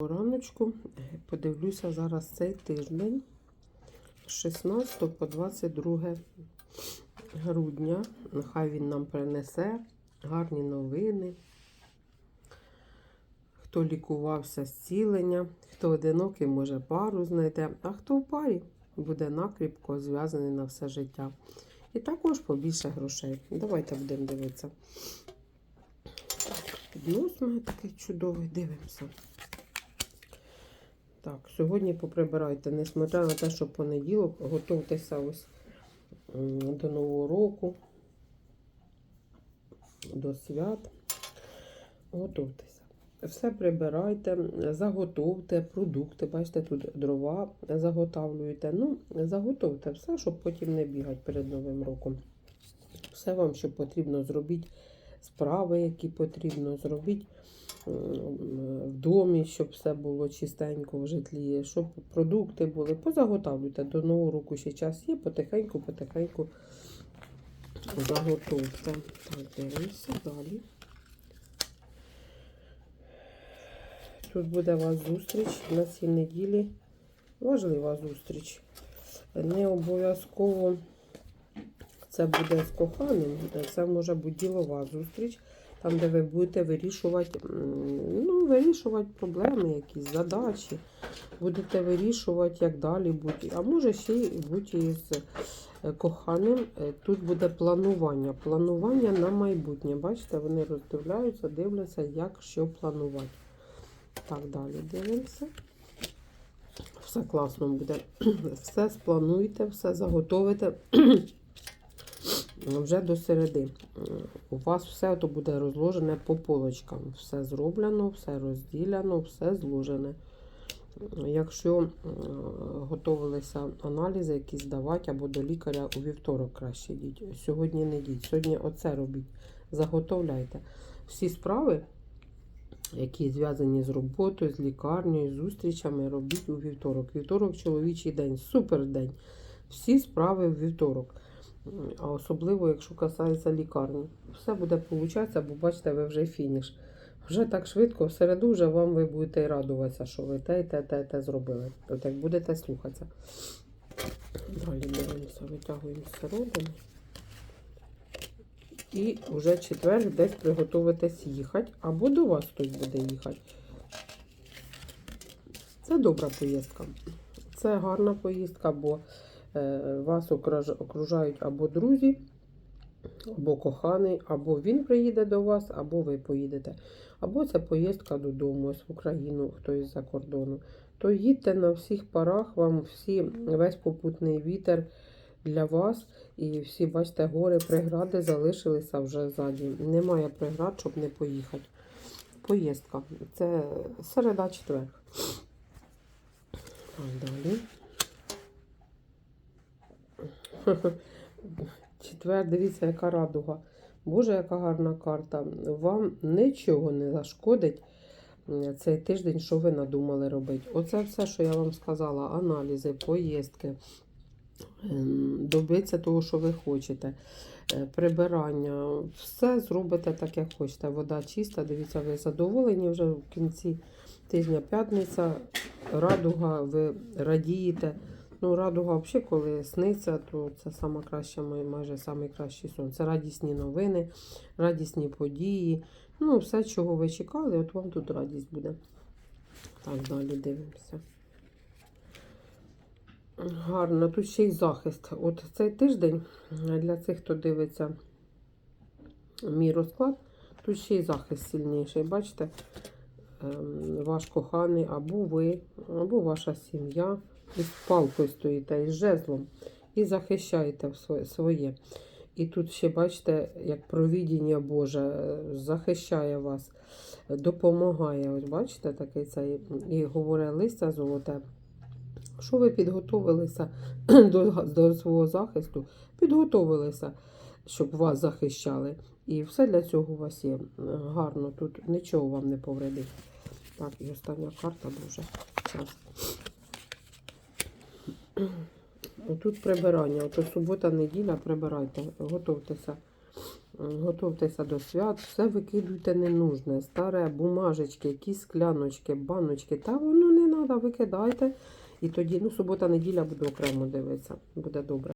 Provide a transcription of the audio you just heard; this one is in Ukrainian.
Раночку подивлюся зараз цей тиждень з 16 по 22 грудня. Нехай він нам принесе гарні новини. Хто лікувався зцілення, хто одинокий, може пару знайде, а хто в парі буде накріпко зв'язаний на все життя. І також побільше грошей. Давайте будемо дивитися. Піднос мене такий чудовий, дивимося. Так, сьогодні поприбирайте, несмотря на те, що понеділок, готуйтеся ось до Нового року, до свят. Готуйтеся. Все прибирайте, заготовте продукти. Бачите, тут дрова заготавлюєте. Ну, заготовте все, щоб потім не бігати перед Новим роком. Все вам, що потрібно зробити, справи, які потрібно зробити в домі, щоб все було чистенько в житлі, щоб продукти були. Позаготавлюйте до нового року ще час є, потихеньку, потихеньку заготовте. Так, дивимося далі. Тут буде у вас зустріч на цій неділі. Важлива зустріч. Не обов'язково це буде з коханим, це може бути ділова зустріч там, де ви будете вирішувати, ну, вирішувати проблеми, якісь задачі, будете вирішувати, як далі бути. А може ще й бути із е, коханим. Е, Тут буде планування. Планування на майбутнє. Бачите, вони роздивляються, дивляться, як що планувати. Так, далі дивимося. Все класно буде. Все сплануйте, все заготовите вже до середи. У вас все то буде розложене по полочкам. Все зроблено, все розділяно, все зложене. Якщо готувалися аналізи, якісь здавати або до лікаря у вівторок краще йдіть. Сьогодні не йдіть. Сьогодні оце робіть. Заготовляйте. Всі справи, які зв'язані з роботою, з лікарнею, з зустрічами, робіть у вівторок. Вівторок чоловічий день, супер день. Всі справи в вівторок. А особливо, якщо касається лікарні. Все буде получатися, бо бачите, ви вже фініш. Вже так швидко, в середу вже вам ви будете і радуватися, що ви те, те, те, те зробили. От як будете слухатися. Далі дивимося, витягуємо середину. І вже четвер десь приготуватись їхати, або до вас хтось буде їхати. Це добра поїздка. Це гарна поїздка, бо вас окружають або друзі, або коханий, або він приїде до вас, або ви поїдете. Або це поїздка додому, ось в Україну, хтось за кордону. То їдьте на всіх парах, вам всі, весь попутний вітер для вас. І всі, бачите, гори, прегради залишилися вже ззаді. Немає преград, щоб не поїхати. Поїздка. Це середа четвер. Так, далі. Четвер, дивіться, яка радуга. Боже, яка гарна карта. Вам нічого не зашкодить цей тиждень, що ви надумали робити. Оце все, що я вам сказала: аналізи, поїздки, ем, добитися того, що ви хочете. е, Прибирання, все зробите так, як хочете. Вода чиста, дивіться, ви задоволені вже в кінці тижня п'ятниця, радуга, ви радієте. Ну, радуга взагалі, коли сниться, то це саме краще, майже найкращий сон. Це радісні новини, радісні події. Ну, все, чого ви чекали, от вам тут радість буде. Так, далі дивимося. Гарно, тут ще й захист. От цей тиждень для цих, хто дивиться мій розклад, тут ще й захист сильніший. Бачите, ем, ваш коханий, або ви, або ваша сім'я із палкою стоїте, із жезлом, і захищаєте своє. І тут ще, бачите, як провідіння Боже захищає вас, допомагає. Ось бачите, такий цей, і говорить листя золоте. Що ви підготовилися до, до свого захисту, підготовилися, щоб вас захищали. І все для цього у вас є гарно. Тут нічого вам не повредить. Так, і остання карта, Боже. Час. Тут прибирання. Ото субота, неділя прибирайте, готовтеся. Готовтеся до свят, все викидуйте ненужне, старе, бумажечки, якісь скляночки, баночки. Та воно не треба, викидайте. І тоді, ну, субота, неділя буду окремо дивитися. Буде добре.